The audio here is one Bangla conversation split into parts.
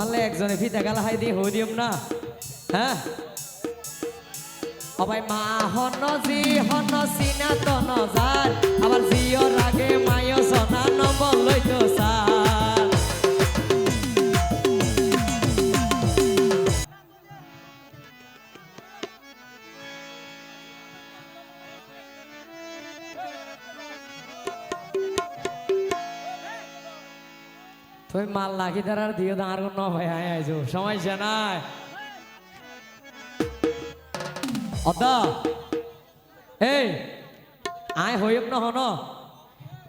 তোমারলে একজনে ফিতা গালা হাই দিয়ে হই দিম না? হ্যাঁ? অবাই মা হন, জি হন, সিনা তন নজার আবার জিও রাগে, মায়ো সনা। তুমি মাল লাখি তার দিও দাঁড় ন ভাই আয় আইছো সমস্যা নাই। অত এই, আয় হইব ন হন।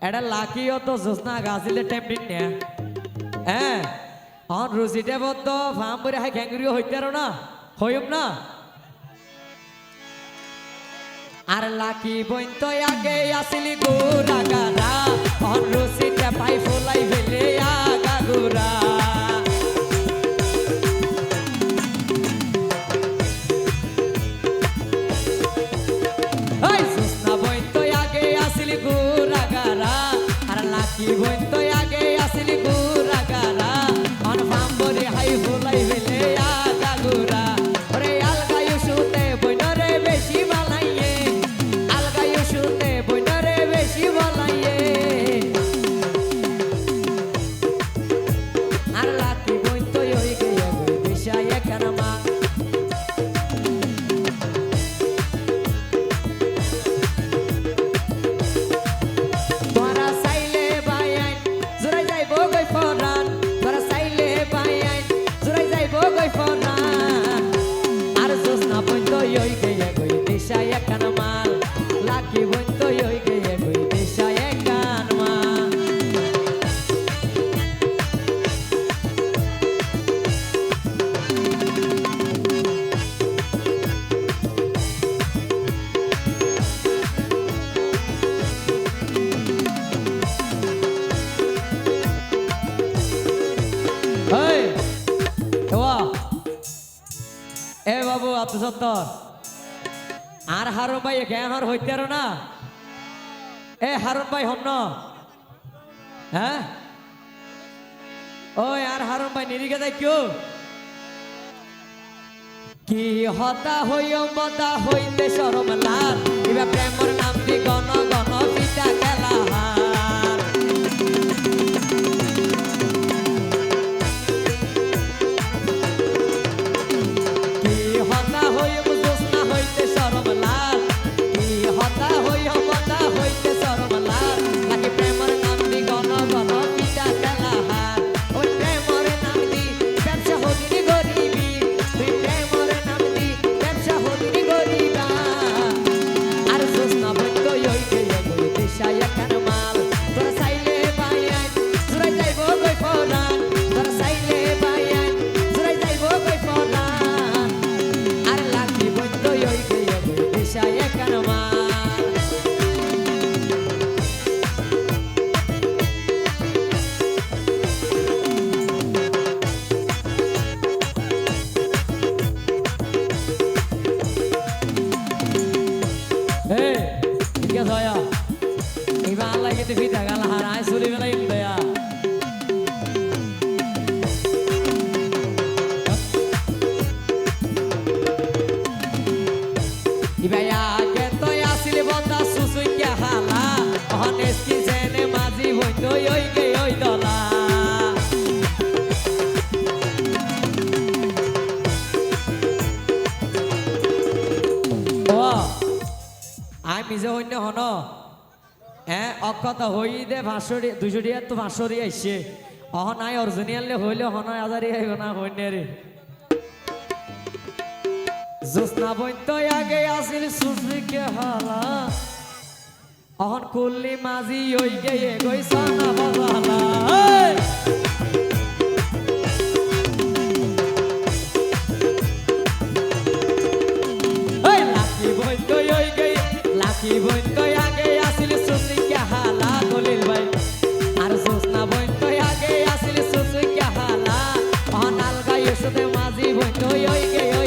এটা লাকি অত জোসনা গাছিলে টাইম দিন নে। হ্যাঁ অন রুচিতে বদ্ধ ফার্ম করে হাই খেঙ্গুরিও হইতে আর না। হইব না। আর লাকি বইন তো আগে আসিলি গোরা গারা অন রুচিতে পাই ফুলাই আর লাকি আত্মসত্তর আর হারুন ভাই কে হার হইতে না। এ হারুন ভাই হন? হ্যাঁ? ওই আর হারুন ভাই নিরিকে যাই কেউ? কি হতা হইম বতা হইতে সরম লাল। ইবা প্রেমর নাম দি গণ গণ পিতা ও আই মিজে হইনে হন। হ্যাঁ অক্ষত হই দে ভাঁসরি দুশো টিয়া তো ভাঁসরি আইসে অহ নাই অরিজিনালে হইলে হন আজারি আইব না হইনে রে বইত আগে আসিল সুসিকে হালা। অহন কুল্লি মাঝি ওই গেয়ে গই সানা বাবালা সুতে মাঝি বইন তো ওই গে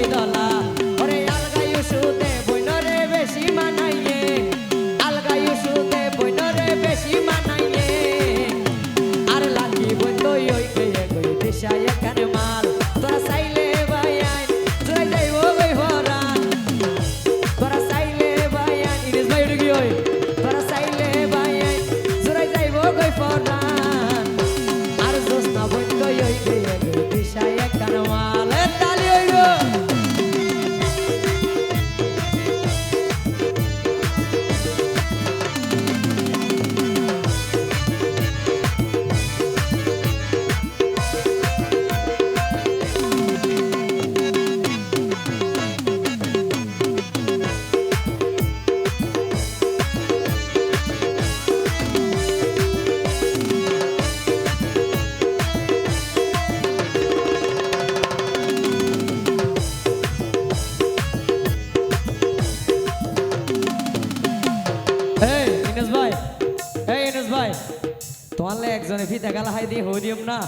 একজনে ফি গালা হাই দিয়ে হই দিম না।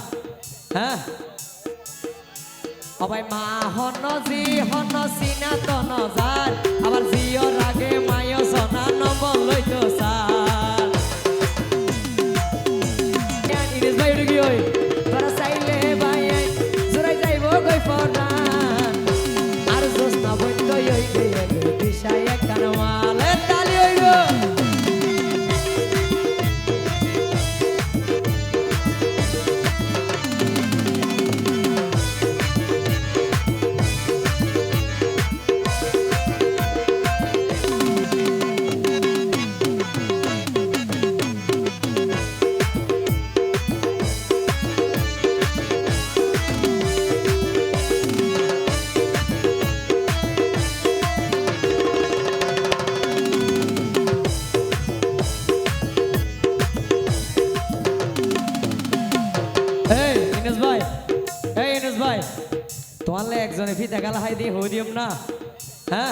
হ্যাঁ? মা হন জি হন সিনা তন যার আবার ಕಸಿ ತಗಲ್ಲ ಇದೆ না ಹಾ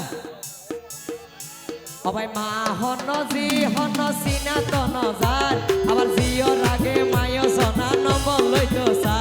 অবাই মা হন জি হন চিনা তন যার আবার জিয়র আগে মায় সনা নবলৈত সা